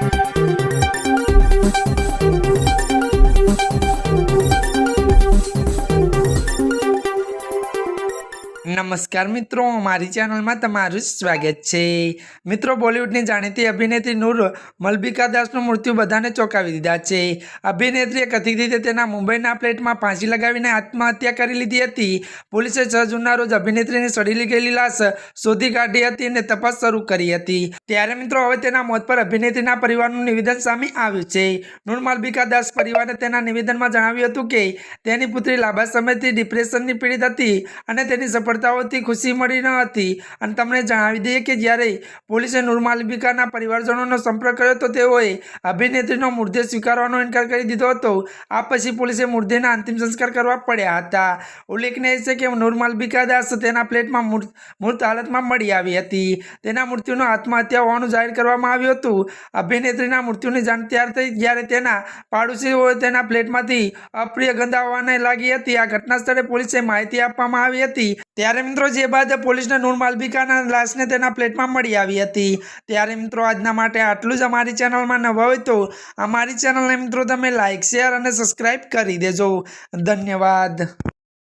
Thank you. નમસ્કાર મિત્રો, મારી ચેનલમાં તમારું સ્વાગત છે. મિત્રો, બોલિવૂડની જાણીતી અભિનેત્રી નૂર મલબિકા દાસનું મૃત્યુ બધાને ચોંકાવી દીધા છે. અભિનેત્રીએ કથિત રીતે તેના મુંબઈના ફ્લેટમાં ફાંસી લગાવીને આત્મહત્યા કરી લીધી હતી. પોલીસે છ જૂનના રોજ અભિનેત્રીની સડી ગયેલી લાશ શોધી કાઢી હતી અને તપાસ શરૂ કરી હતી. ત્યારે મિત્રો, હવે તેના મોત પર અભિનેત્રીના પરિવારનું નિવેદન સામે આવ્યું છે. નૂર મલબિકા દાસ પરિવારે તેના નિવેદનમાં જણાવ્યું હતું કે, તેની પુત્રી લાંબા સમયથી ડિપ્રેશનની પીડિત હતી અને તેની સફળતાઓથી ખુશી મળી ન હતી. અને તમને જણાવી દઈએ કે જ્યારે પોલીસે નૂરમાલબિકાના પરિવારજનોનો સંપર્ક કર્યો તો તેઓએ અભિનેત્રીનો મૃતદેહ સ્વીકારવાનો ઇનકાર કરી દીધો હતો. આ પછી પોલીસે મૃતદેહના અંતિમ સંસ્કાર કરવા પડ્યા હતા. ઉલ્લેખનીય છે કે નૂરમાલબિકા દાસ તેના પ્લેટમાં મૃત હાલતમાં મળી આવી હતી. તેના મૃત્યુનો આત્મહત્યા હોવાનું જાહેર કરવામાં આવ્યું હતું. અભિનેત્રીના મૃત્યુની જાણ ત્યાર થઈ જ્યારે તેના પાડોશીઓએ તેના પ્લેટમાંથી અપ્રિય ગંદા હોવાને લાગી હતી. આ ઘટના સ્થળે પોલીસે માહિતી આપવામાં આવી હતી. ત્યારે મિત્રો જે બાદ પોલીસને નૂર માલબિકાના લાશને તેના પ્લેટમાં મળી આવી હતી. ત્યારે મિત્રો આજના માટે આટલું જ અમારી ચેનલમાં નવા હોય તો અમારી ચેનલને મિત્રો તમે લાઇક શેર અને સબસ્ક્રાઈબ કરી દેજો. ધન્યવાદ.